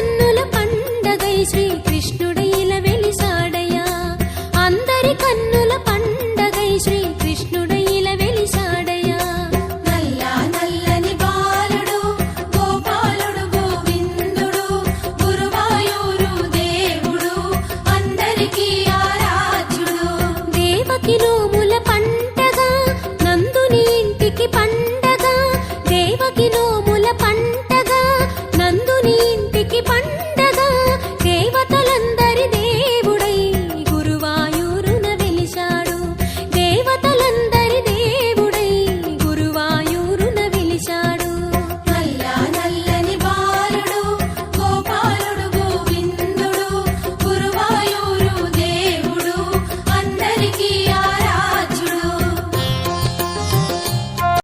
కన్నుల పండగై శ్రీకృష్ణుడై ఇలా వెలిసాడయా అందరి కన్నుల పండగై శ్రీకృష్ణుడై ఇలా వెలిసాడయా నల్ల నల్లని బాలుడు గోపాలుడు గోవిందుడు గురువాయూరు దేవుడు అందరికీ ఆరాధ్యుడు. దేవకి నోముల పంటగా నందుని ఇంటికి పంట